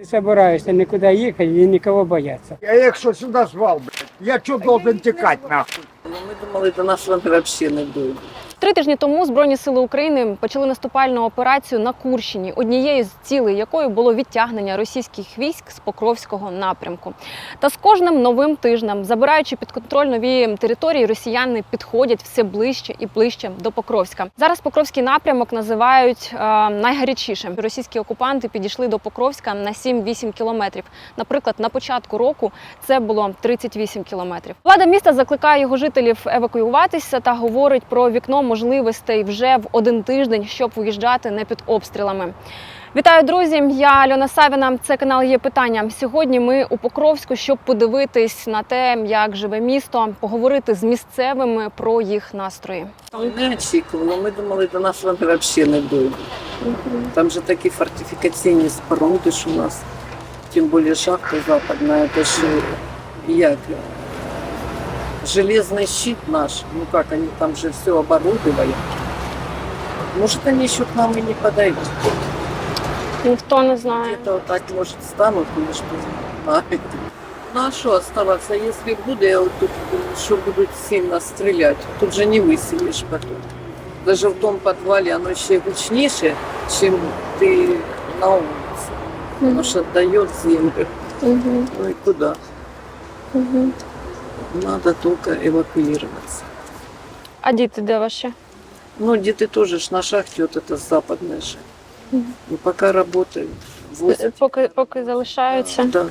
Не собираюся нікуди їхати і нікого бояться. Я якщо сюди сюда звал, блядь? Я что должен тікати нахуй? Ну, ми думали, до нас вони взагалі не дойдуть. Три тижні тому Збройні сили України почали наступальну операцію на Курщині, однією з цілей якої було відтягнення російських військ з Покровського напрямку. Та з кожним новим тижнем, забираючи під контроль нові території, росіяни підходять все ближче і ближче до Покровська. Зараз Покровський напрямок називають е, найгарячішим. Російські окупанти підійшли до Покровська на 7-8 кілометрів. Наприклад, на початку року це було 38 кілометрів. Влада міста закликає його жителів евакуюватися та говорить про вікно можливостей вже в один тиждень, щоб виїжджати не під обстрілами. Вітаю, друзі! Я Альона Савіна. Це канал є питання. Сьогодні ми у Покровську, щоб подивитись на те, як живе місто, поговорити з місцевими про їх настрої. Не очікували. Ми думали, до нас вони взагалі не дойдуть. Там же такі фортифікаційні споруди ж у нас. Тим більше шахта западна, це ж як железный щит наш. Ну как, они там же все оборудовали. Может, они еще к нам и не подойдут. Ніхто не знає. Где-то вот так, может, станут, или что знает. Ну а что оставаться, если буде, вот тут еще будут сильно стрелять, тут же не выселишь потом. Даже в том подвале оно еще гучнейшее, чем ты на улице. Потому что отдает землю. Угу. Ну и куда? Угу. Надо только эвакуироваться. А діти де ваші? Ну, дети тоже ж на шахте, вот это западная же. Мгм. Ну, пока работают. возят. Поки поки залишаються. Да.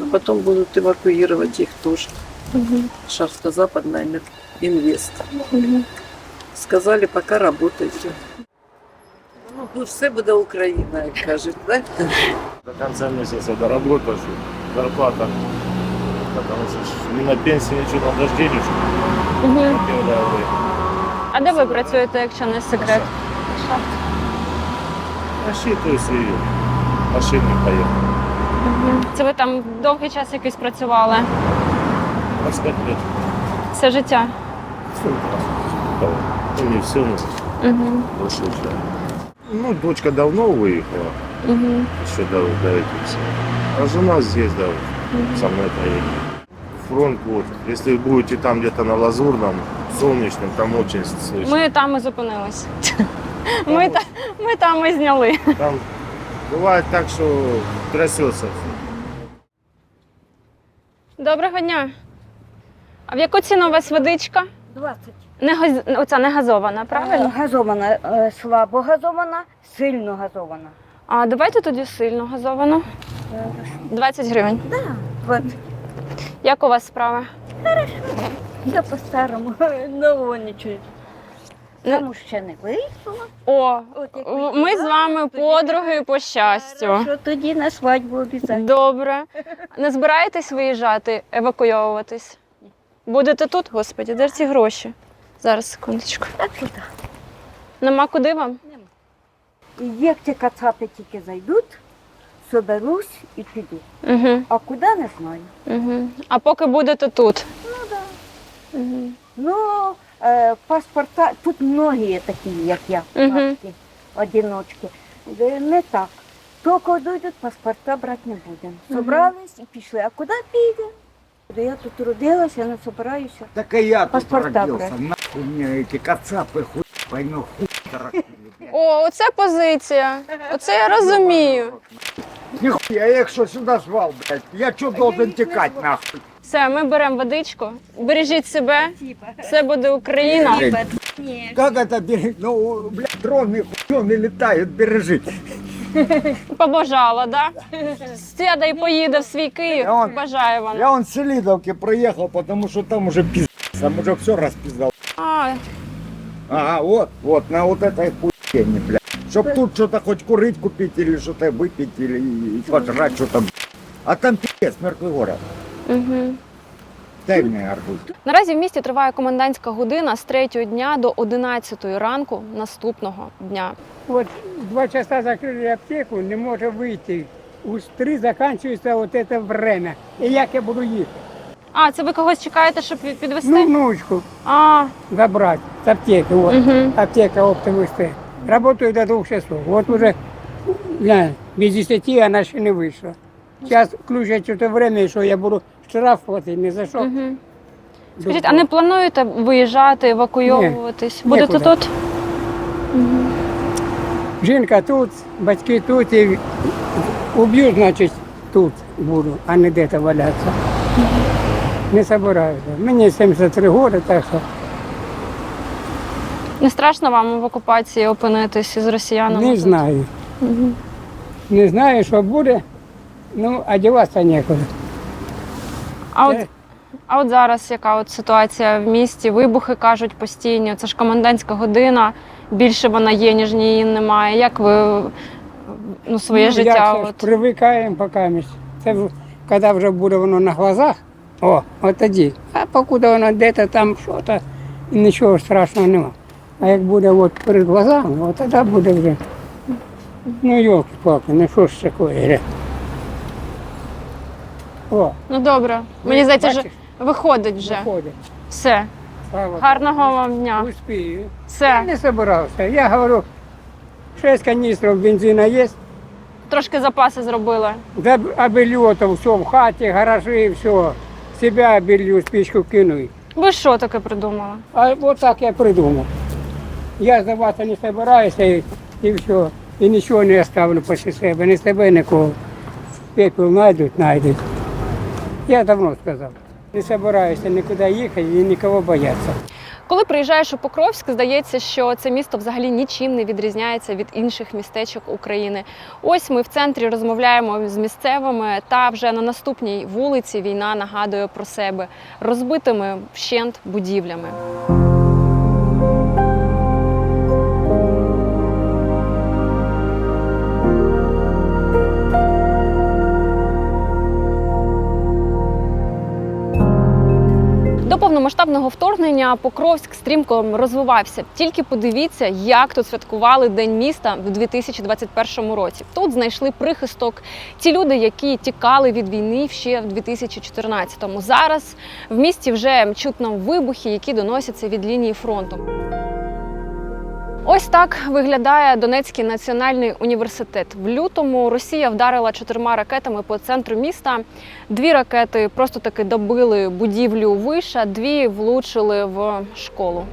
А потом будут эвакуировать их тоже. Угу. Шахта западная, Мед- инвест. Угу. Сказали, пока работайте. Ну, тут все буде Україна, як кажуть, так? До конца месяца доработаешь, зарплата. Потому что ж ни на пенсии ничего там даже денежек Угу. не дали. А де ви працюєте, якщо не секрет? Рассчитываюсь и машины поехал. Угу. Це ви там довгий час якийсь працювали? 25 лет. Все життя. Все, да. Ну, не все, но Угу. больше уже. Ну, дочка давно выехала, Угу. еще до, до этих всех. А жена здесь, да, со мной поедет. Фронт вот, если будете там где-то на Лазурном, Солнечном, там очень слышно. Ми там і зупинились. Ми, та, ми там і зняли. Там бывает так, что трясется. Доброго дня. А в яку ціну у вас водичка? 20. Не газ... Оця не газована, Е, правильно? Газована, е, слабо газована, сильно газована. А давайте тоді сильно газовану. 20 гривень. От, Як у вас справа? я по-старому, нового не чую. Ну, Тому ще не вийшла. О, От як ми з вами подруги по щастю. Що тоді на свадьбу обіцяю. Добре. Не збираєтесь виїжджати, евакуйовуватись? Будете тут, господі, де ж ці гроші? Зараз, секундочку. Так що так. Нема куди вам? І як ці кацапи тільки зайдуть, соберусь і піду. Угу, А куди не знаю. угу. А поки будете тут? Ну так. Да. Угу. Ну, е, паспорта, тут многі є такі, як я, Мгм. матки, одиночки. Не так. Тільки дойдуть, паспорта брати не будемо. Собрались і пішли. А куди підемо? Я тут родилася, не собираюся. Так и я тут родился. Нахуй мне эти кацапы, хуй пойму, хуй. О, оце позиція. Оце я розумію. Нихуя, я их что сюда звал, блядь? Я что должен текать, нахуй? Все, ми беремо водичку. Бережіть себе, все буде Україна. Ні. Как это берег? Ну, блядь, дроны хуёны летают, бережи. Побажала, да? Сяда і поїде в свій Київ. Я он- Бажаю вам. Я вон с Селидовки проехал, потому что там уже пиздец, там уже все распиздал. А, Ага, вот, вот, на вот этой хуйне, блядь. Чтоб тут что-то хоть курить купить или что-то выпить или и пожрать что-то. А там пиздец, мертвый город. угу. Дай мне арбуз. Наразі в місті триває комендантська година з 3 дня до 11 ранку наступного дня. Вот два часа закрыли аптеку, не может выйти. Уж три заканчивается вот это время. И як я буду ехать? А, це ви когось чекаєте, щоб під- підвести? Ну, внучку А, забрать с аптеки. Вот. угу. Аптека оптовый стоит. Работаю до двух часов. Вот уже Не, без 10 вона ще не вийшла. Зараз включать те время, що я буду штраф платити, не за що. Мгм. Скажіть, а не плануєте виїжджати, евакуйовуватись? Будете нікуди. тут? Жінка тут, батьки тут і уб'ю, значить, тут буду, а не де-то валятися. Не собираюся. Мені 73 роки, так що Не страшно вам в окупації опинитись із росіянами? не знаю. Не знаю, що буде, ну, одягатися нікуди. А от, Е. а от зараз яка от ситуація в місті? Вибухи кажуть постійно. Це ж комендантська година. Більше вона є, ніж її немає. Як ви ну, своє ну, життя? Як От? привикаємо поки. Це коли вже буде воно на глазах, о, от тоді. А покуди воно де-то там що-то, нічого страшного нема. А як буде от перед глазами, от тоді буде вже. Ну йолки палки ну що ж таке? гре? О, Ну добре. Мені здається, бачиш, виходить вже. виходить. Все. Слава Гарного вам дня. Успію. Я Все. не собирався. Я говорю, 6 каністрів бензина є, Трошки запаси зробили. Да, обелью то все в хаті, гаражі, все. Себя обелью, спичку кинуй. Ви що таке придумали? А вот так я придумал. Я здаватися не собираюся і, і все. І нічого не оставлю після себе, не себе нікого. Пепел знайдуть, знайдуть. Я давно сказав. Не собираюся нікуди їхати і нікого боятися. Коли приїжджаєш у Покровськ, здається, що це місто взагалі нічим не відрізняється від інших містечок України. Ось ми в центрі розмовляємо з місцевими, та вже на наступній вулиці війна нагадує про себе розбитими вщент будівлями. Повномасштабного вторгнення Покровськ стрімко розвивався. Тільки подивіться, як тут святкували День міста в 2021 році. Тут знайшли прихисток ті люди, які тікали від війни ще в 2014-му. Зараз в місті вже чутно вибухи, які доносяться від лінії фронту. Ось так виглядає Донецький національний університет. В лютому Росія вдарила чотирма ракетами по центру міста. Дві ракети просто таки добили будівлю виша, дві влучили в школу.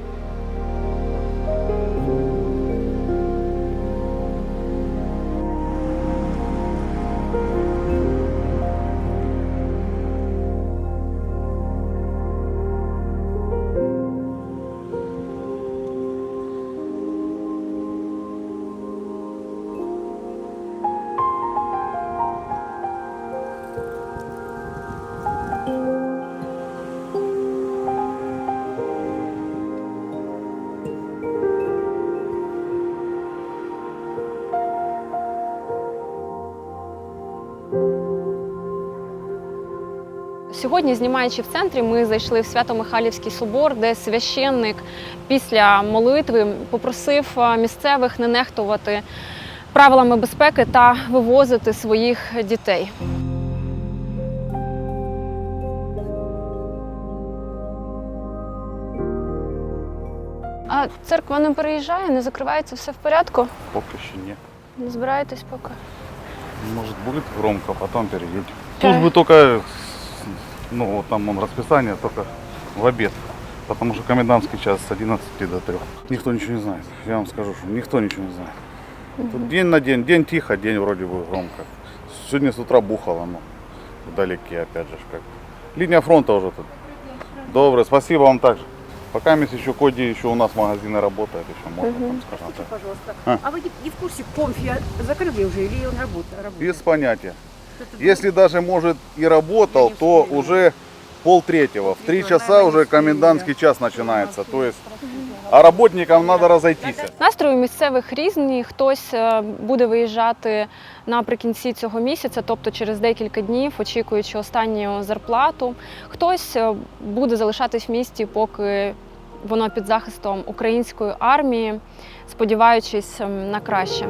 Сьогодні, знімаючи в центрі, ми зайшли в Свято-Михайлівський собор, де священник після молитви попросив місцевих не нехтувати правилами безпеки та вивозити своїх дітей. А церква не переїжджає, не закривається, все в порядку? Пока еще нет. Не збираєтесь поки. Может будет громко, потом переедем. Да. Службы только, ну вот там он расписание только в обед. Потому что комендантский час с 11 до 3. Никто ничего не знает. Я вам скажу, что никто ничего не знает. Тут день на день, день тихо, день вроде бы громко. Сегодня с утра бухало, но вдалеке опять же. Как. Линия фронта уже тут. Доброе, спасибо вам также. Пока мы еще Коди, еще у нас магазины работают, еще можно там, скажем так. пожалуйста. А. А, вы не, не в курсе, Комфи закрыли уже или он работает? работает? Без понятия. Если даже, может, и работал, то успею. уже пол третьего. В три часа уже комендантский час начинается. То есть, а работникам надо разойтись. Настрої у місцевих різні. Хтось е, буде виїжджати наприкінці цього місяця, тобто через декілька днів, очікуючи останню зарплату. Хтось е, буде залишатись в місті, поки воно під захистом української армії, сподіваючись ем, на краще.